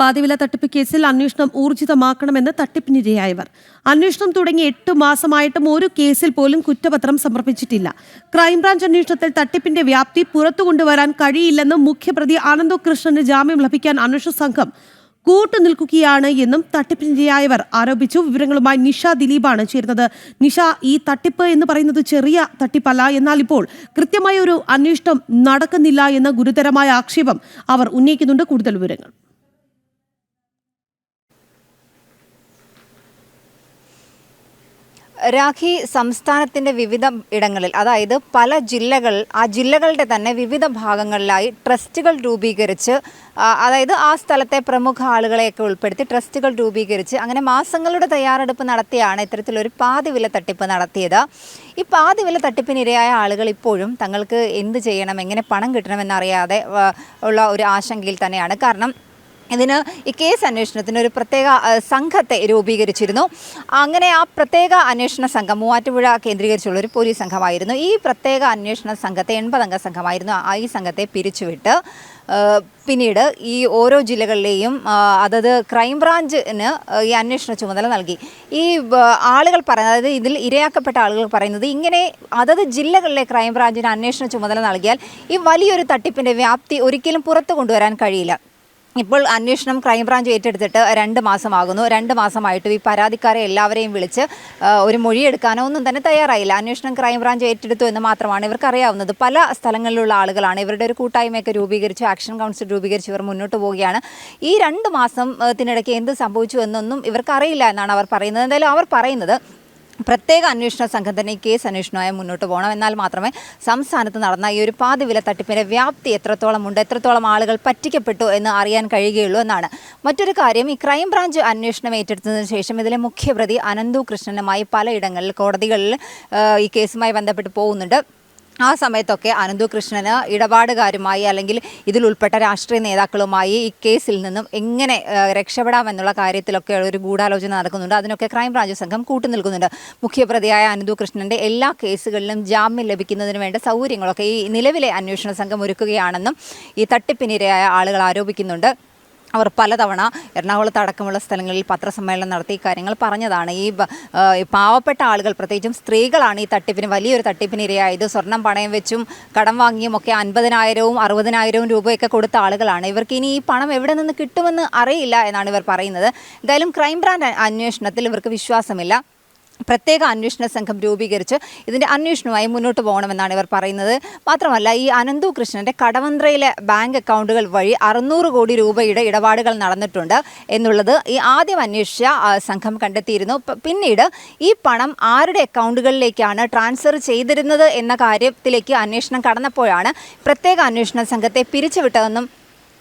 പാതിവില തട്ടിപ്പ് കേസിൽ അന്വേഷണം ഊർജിതമാക്കണമെന്ന് തട്ടിപ്പിനിരയായവർ. അന്വേഷണം തുടങ്ങി എട്ട് മാസമായിട്ടും ഒരു കേസിൽ പോലും കുറ്റപത്രം സമർപ്പിച്ചിട്ടില്ല. ക്രൈംബ്രാഞ്ച് അന്വേഷണത്തിൽ തട്ടിപ്പിന്റെ വ്യാപ്തി പുറത്തു കൊണ്ടുവരാൻ കഴിയില്ലെന്നും മുഖ്യപ്രതി ആനന്ദോ കൃഷ്ണന് ജാമ്യം ലഭിക്കാൻ അന്വേഷണ സംഘം കൂട്ടുനിൽക്കുകയാണ് എന്നും തട്ടിപ്പിനിരയായവർ ആരോപിച്ചു. വിവരങ്ങളുമായി നിഷ ദിലീപാണ് ചേരുന്നത്. നിഷ ഈ തട്ടിപ്പ് എന്ന് പറയുന്നത് ചെറിയ തട്ടിപ്പല്ല. എന്നാൽ ഇപ്പോൾ കൃത്യമായ ഒരു അന്വേഷണം നടക്കുന്നില്ല എന്ന ഗുരുതരമായ ആക്ഷേപം അവർ ഉന്നയിക്കുന്നുണ്ട്. കൂടുതൽ വിവരങ്ങൾ. രാഖി സംസ്ഥാനത്തിന്റെ വിവിധ ഇടങ്ങളിൽ അതായത് പല ജില്ലകൾ ആ ജില്ലകളുടെ തന്നെ വിവിധ ഭാഗങ്ങളിലായി ട്രസ്റ്റുകൾ രൂപീകരിച്ച് അതായത് ആ സ്ഥലത്തെ പ്രമുഖ ആളുകളെയൊക്കെ ഉൾപ്പെടുത്തി ട്രസ്റ്റുകൾ രൂപീകരിച്ച് അങ്ങനെ മാസങ്ങളുടെ തയ്യാറെടുപ്പ് നടത്തിയാണ് ഇത്തരത്തിലൊരു പാതിവില തട്ടിപ്പ് നടത്തിയത്. ഈ പാതിവില തട്ടിപ്പിനിരയായ ആളുകൾ ഇപ്പോഴും തങ്ങൾക്ക് എന്ത് ചെയ്യണം എങ്ങനെ പണം കിട്ടണമെന്നറിയാതെ ഉള്ള ഒരു ആശങ്കയിൽ തന്നെയാണ്. കാരണം ഇതിന് ഈ കേസ് അന്വേഷണത്തിന് ഒരു പ്രത്യേക സംഘത്തെ രൂപീകരിച്ചിരുന്നു. അങ്ങനെ ആ പ്രത്യേക അന്വേഷണ സംഘം മൂവാറ്റുപുഴ കേന്ദ്രീകരിച്ചുള്ള ഒരു പോലീസ് സംഘമായിരുന്നു. ഈ പ്രത്യേക അന്വേഷണ സംഘത്തെ എൺപതംഗ സംഘമായിരുന്നു ആ ഈ സംഘത്തെ പിരിച്ചുവിട്ട്. പിന്നീട് ഈ ഓരോ ജില്ലകളിലെയും അതത് ക്രൈംബ്രാഞ്ചിന് ഈ അന്വേഷണ ചുമതല നൽകി. ഈ ആളുകൾ പറയുന്നത് അതായത് ഇതിൽ ഇരയാക്കപ്പെട്ട ആളുകൾ പറയുന്നത് ഇങ്ങനെ അതത് ജില്ലകളിലെ ക്രൈംബ്രാഞ്ചിന് അന്വേഷണ ചുമതല നൽകിയാൽ ഈ വലിയൊരു തട്ടിപ്പിന്റെ വ്യാപ്തി ഒരിക്കലും പുറത്തു കൊണ്ടുവരാൻ കഴിയില്ല. ഇപ്പോൾ അന്വേഷണം ക്രൈംബ്രാഞ്ച് ഏറ്റെടുത്തിട്ട് രണ്ട് മാസമാകുന്നു. രണ്ട് മാസമായിട്ടും ഈ പരാതിക്കാരെ എല്ലാവരെയും വിളിച്ച് ഒരു മൊഴിയെടുക്കാനോ ഒന്നും തന്നെ തയ്യാറായില്ല. അന്വേഷണം ക്രൈംബ്രാഞ്ച് ഏറ്റെടുത്തു എന്ന് മാത്രമാണ് ഇവർക്ക് അറിയാവുന്നത് പല സ്ഥലങ്ങളിലുള്ള ആളുകളാണ് ഇവരുടെ ഒരു കൂട്ടായ്മയൊക്കെ രൂപീകരിച്ചു ആക്ഷൻ കൗൺസിൽ രൂപീകരിച്ച് ഇവർ മുന്നോട്ട് പോവുകയാണ്. ഈ രണ്ട് മാസത്തിനിടയ്ക്ക് എന്ത് സംഭവിച്ചു എന്നൊന്നും ഇവർക്ക് അറിയില്ല എന്നാണ് അവർ പറയുന്നത്. എന്തായാലും അവർ പറയുന്നത് പ്രത്യേക അന്വേഷണ സംഘം തന്നെ ഈ കേസ് അന്വേഷണമായി മുന്നോട്ട് പോകണം. എന്നാൽ മാത്രമേ സംസ്ഥാനത്ത് നടന്ന ഈ ഒരു പാതിവില തട്ടിപ്പിന്റെ വ്യാപ്തി എത്രത്തോളം ഉണ്ട് എത്രത്തോളം ആളുകൾ പറ്റിക്കപ്പെട്ടു എന്ന് അറിയാൻ കഴിയുകയുള്ളൂ എന്നാണ്. മറ്റൊരു കാര്യം ഈ ക്രൈംബ്രാഞ്ച് അന്വേഷണം ഏറ്റെടുത്തതിന് ശേഷം ഇതിലെ മുഖ്യപ്രതി അനന്തു കൃഷ്ണനുമായി പലയിടങ്ങളിൽ കോടതികളിൽ ഈ കേസുമായി ബന്ധപ്പെട്ട് പോകുന്നുണ്ട്. ആ സമയത്തൊക്കെ അനന്തു കൃഷ്ണന് ഇടപാടുകാരുമായി അല്ലെങ്കിൽ ഇതിൽ ഉൾപ്പെട്ട രാഷ്ട്രീയ നേതാക്കളുമായി ഈ കേസിൽ നിന്നും എങ്ങനെ രക്ഷപ്പെടാമെന്നുള്ള കാര്യത്തിലൊക്കെ ഒരു ഗൂഢാലോചന നടക്കുന്നുണ്ട്. അതിനൊക്കെ ക്രൈംബ്രാഞ്ച് സംഘം കൂട്ടുനിൽക്കുന്നുണ്ട്. മുഖ്യപ്രതിയായ അനന്തു കൃഷ്ണന്റെ എല്ലാ കേസുകളിലും ജാമ്യം ലഭിക്കുന്നതിന് വേണ്ട സൗകര്യങ്ങളൊക്കെ ഈ നിലവിലെ അന്വേഷണ സംഘം ഒരുക്കുകയാണെന്നും ഈ തട്ടിപ്പിനിരയായ ആളുകൾ ആരോപിക്കുന്നുണ്ട്. അവർ പലതവണ എറണാകുളത്ത് അടക്കമുള്ള സ്ഥലങ്ങളിൽ പത്രസമ്മേളനം നടത്തി കാര്യങ്ങൾ പറഞ്ഞതാണ്. ഈ പാവപ്പെട്ട ആളുകൾ പ്രത്യേകിച്ചും സ്ത്രീകളാണ് ഈ തട്ടിപ്പിന് വലിയൊരു തട്ടിപ്പിന് ഇരയായത്. സ്വർണം പണയം വെച്ചും കടം വാങ്ങിയും ഒക്കെ അൻപതിനായിരവും അറുപതിനായിരവും രൂപയൊക്കെ കൊടുത്ത ആളുകളാണ്. ഇവർക്ക് ഇനി ഈ പണം എവിടെ നിന്ന് കിട്ടുമെന്ന് അറിയില്ല എന്നാണ് ഇവർ പറയുന്നത്. എന്തായാലും ക്രൈംബ്രാഞ്ച് അന്വേഷണത്തിൽ ഇവർക്ക് വിശ്വാസമില്ല. പ്രത്യേക അന്വേഷണ സംഘം രൂപീകരിച്ച് ഇതിന്റെ അന്വേഷണവുമായി മുന്നോട്ട് പോകണമെന്നാണ് ഇവർ പറയുന്നത്. മാത്രമല്ല ഈ അനന്തു കൃഷ്ണന്റെ കടവന്ത്രയിലെ ബാങ്ക് അക്കൗണ്ടുകൾ വഴി അറുന്നൂറ് കോടി രൂപയുടെ ഇടപാടുകൾ നടന്നിട്ടുണ്ട് എന്നുള്ളത് ഈ ആദ്യം അന്വേഷിച്ച സംഘം കണ്ടെത്തിയിരുന്നു. പിന്നീട് ഈ പണം ആരുടെ അക്കൗണ്ടുകളിലേക്കാണ് ട്രാൻസ്ഫർ ചെയ്തിരുന്നത് എന്ന കാര്യത്തിലേക്ക് അന്വേഷണം കടന്നപ്പോഴാണ് പ്രത്യേക അന്വേഷണ സംഘത്തെ പിരിച്ചുവിട്ടതെന്നും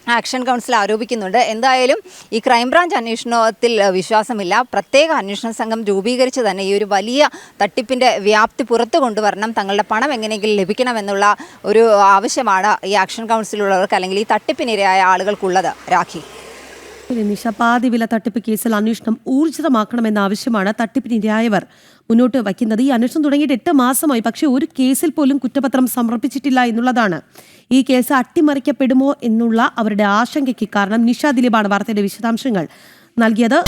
ആക്ഷൻ കൗൺസിൽ ആരോപിക്കുന്നുണ്ട്. എന്തായാലും ഈ ക്രൈംബ്രാഞ്ച് അന്വേഷണത്തിൽ വിശ്വാസമില്ല. പ്രത്യേക അന്വേഷണ സംഘം രൂപീകരിച്ച് തന്നെ ഈ ഒരു വലിയ തട്ടിപ്പിന്റെ വ്യാപ്തി പുറത്തു കൊണ്ടുവരണം. തങ്ങളുടെ പണം എങ്ങനെയെങ്കിലും ലഭിക്കണമെന്നുള്ള ഒരു ആവശ്യമാണ് ഈ ആക്ഷൻ കൗൺസിലുള്ളവർക്ക് അല്ലെങ്കിൽ ഈ തട്ടിപ്പിനിരയായ ആളുകൾക്കുള്ളത്. രാഖി. നിശപാതി വില തട്ടിപ്പ് കേസിൽ അന്വേഷണം ഊർജിതമാക്കണമെന്ന ആവശ്യമാണ് തട്ടിപ്പിനിരയായവർ മുന്നോട്ട് വയ്ക്കുന്നത്. ഈ അന്വേഷണം തുടങ്ങിയിട്ട് എട്ട് മാസമായി. പക്ഷേ ഒരു കേസിൽ പോലും കുറ്റപത്രം സമർപ്പിച്ചിട്ടില്ല എന്നുള്ളതാണ്. ഈ കേസ് അട്ടിമറിക്കപ്പെടുമോ എന്നുള്ള അവരുടെ ആശങ്കയ്ക്ക് കാരണം നിഷ ദിലീപാണ് വാർത്തയുടെ വിശദാംശങ്ങൾ. നൽകിയത്